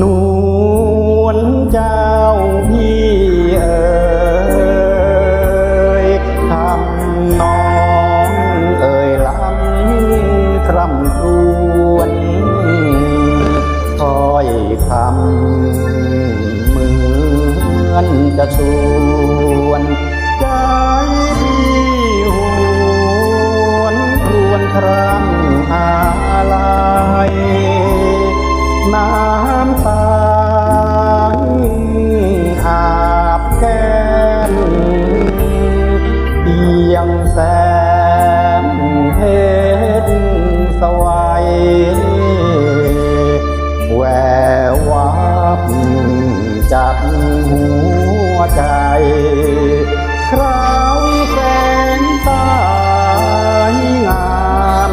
นวลเจ้าพี่เอ๋ยคำน้องเอ่ยล้ำคร่ำครวญคอยคำเหมือนจะชวน จับหัวใจ คราวแสงตายงาม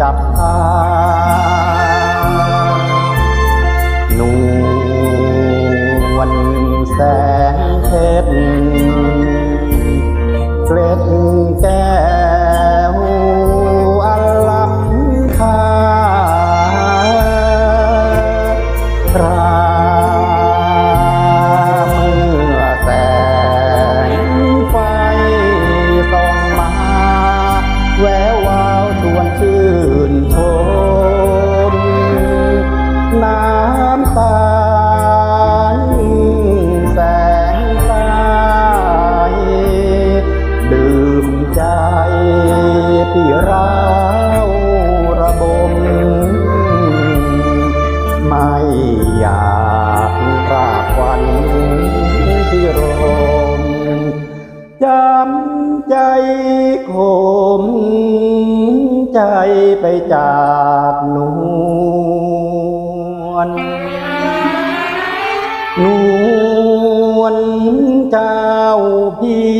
จับตานวลแสงเพชรเกล็ด ไม่อยากราควันที่รมจำใจขมใจไปจากนวลนวลเจ้าพี่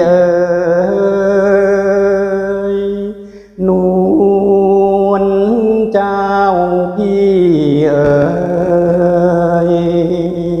เอ๋ Oh.